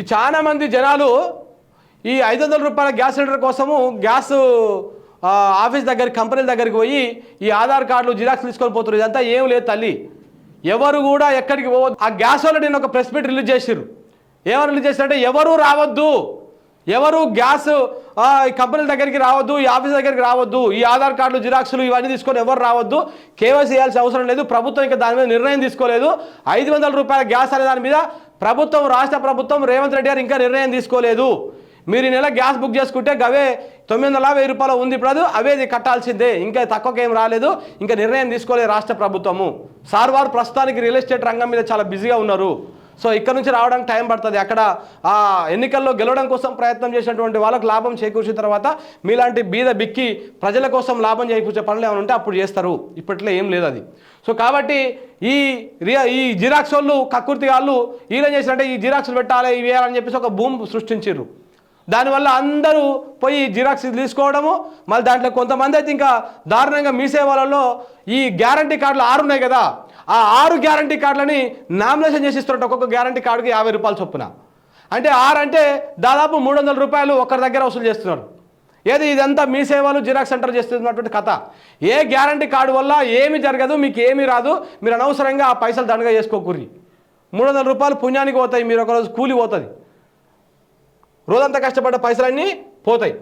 ఈ చాలా మంది జనాలు ఈ ఐదు వందల రూపాయల గ్యాస్ సిలిండర్ కోసము గ్యాస్ ఆఫీస్ దగ్గర కంపెనీల దగ్గరికి పోయి ఈ ఆధార్ కార్డులు జిరాక్స్ తీసుకొని పోతున్నారు. ఇదంతా ఏం లేదు తల్లి. ఎవరు కూడా ఎక్కడికి పోవద్దు. ఆ గ్యాస్ వాళ్ళు నేను ఒక ప్రెస్ మీట్ రిలీజ్ చేసిర్రు. ఏమని రిలీజ్ చేశారంటే ఎవరు రావద్దు. ఎవరు గ్యాస్ ఈ కంపెనీల దగ్గరికి రావద్దు ఈ ఆఫీస్ దగ్గరికి రావద్దు. ఈ ఆధార్ కార్డులు జిరాక్స్లు ఇవన్నీ తీసుకొని ఎవరు రావద్దు. కేవైసీ చేయాల్సిన అవసరం లేదు. ప్రభుత్వం ఇంకా దాని మీద నిర్ణయం తీసుకోలేదు. ఐదు వందల రూపాయల గ్యాస్ అనే దాని మీద ప్రభుత్వం రాష్ట్ర ప్రభుత్వం రేవంత్ రెడ్డి గారు ఇంకా నిర్ణయం తీసుకోలేదు. మీరు ఈ నెల గ్యాస్ బుక్ చేసుకుంటే గవే తొమ్మిది వందల వెయ్యి రూపాయలు ఉంది ఇప్పుడు అవే ఇది కట్టాల్సిందే. ఇంకా తక్కువకేం రాలేదు. ఇంకా నిర్ణయం తీసుకోలేదు రాష్ట్ర ప్రభుత్వము. సార్ వారు ప్రస్తుతానికి రియల్ ఎస్టేట్ రంగం మీద చాలా బిజీగా ఉన్నారు. సో ఇక్కడ నుంచి రావడానికి టైం పడుతుంది. అక్కడ ఆ ఎన్నికల్లో గెలవడం కోసం ప్రయత్నం చేసినటువంటి వాళ్ళకు లాభం చేకూర్చిన తర్వాత మీలాంటి బీద బిక్కి ప్రజల కోసం లాభం చేకూర్చే పనులు ఏమైనా ఉంటే అప్పుడు చేస్తారు. ఇప్పట్లో ఏం లేదు అది. సో కాబట్టి ఈ రియా ఈ జిరాక్స్ వాళ్ళు కక్కుర్తి వాళ్ళు వీళ్ళేం చేసినట్టే ఈ జిరాక్స్లు పెట్టాలి ఇవి వేయాలని చెప్పేసి ఒక భూమి సృష్టించారు దానివల్ల అందరూ పోయి జిరాక్స్ తీసుకోవడము మళ్ళీ దాంట్లో కొంతమంది అయితే ఇంకా దారుణంగా మీ సేవలలో ఈ గ్యారంటీ కార్డులు ఆరు ఉన్నాయి కదా. ఆ ఆరు గ్యారంటీ కార్డులని నామినేషన్ చేసి ఇస్తున్నట్టు ఒక్కొక్క గ్యారంటీ కార్డుకి యాభై రూపాయలు చొప్పున. అంటే ఆరు అంటే దాదాపు మూడు వందల రూపాయలు ఒకరి దగ్గర వసూలు చేస్తున్నారు. ఏది ఇదంతా మీ సేవలు జిరాక్స్ సెంటర్ చేస్తున్నటువంటి కథ. ఏ గ్యారంటీ కార్డు వల్ల ఏమి జరగదు మీకు ఏమీ రాదు మీరు అనవసరంగా ఆ పైసలు దండగా చేసుకోకూరి మూడు వందల రూపాయలు పుణ్యానికి పోతాయి మీరు ఒకరోజు కూలి పోతుంది. రోజంతా కష్టపడ్డ పైసలన్నీ పోతాయి.